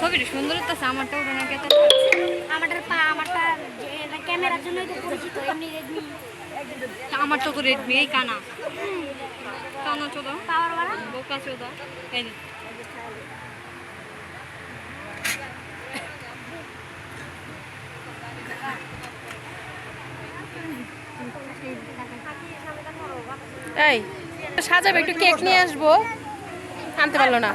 ছবিটা সুন্দর হচ্ছে আমারটা ওটা না কেটে আমারটার পা আমারটা ক্যামেরার জন্যই তো পরিচিত আমারটা তো রেডমি এই কানা কানা চোদা পাওয়ার বোকা চোদা এই এই সাজাবে একটু কেক নিয়ে আসব আনতে পারল না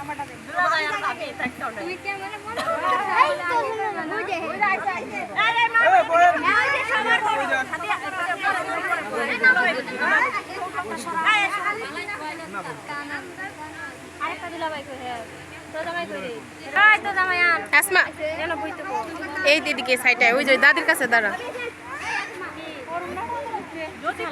মনে আরেকটা দিলা এই দিদিকে সাইডে ওই যে দাদির কাছে দাঁড়া। জ্যোতি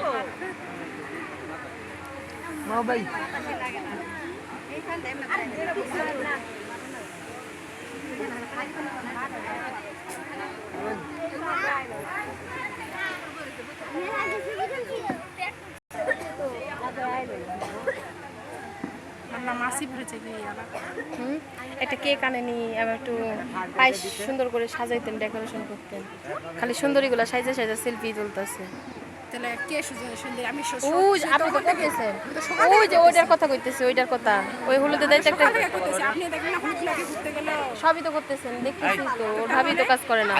একটা কেক আনেনি আবার একটু পায়েস সুন্দর করে সাজাইতেন ডেকোরেশন করতেন। খালি সুন্দরীগুলো সাইজে সাইজে সেলফি তুলতেছে। সবই তো করতেছেন দেখতেছি তো ওর ভাবি তো কাজ করে না।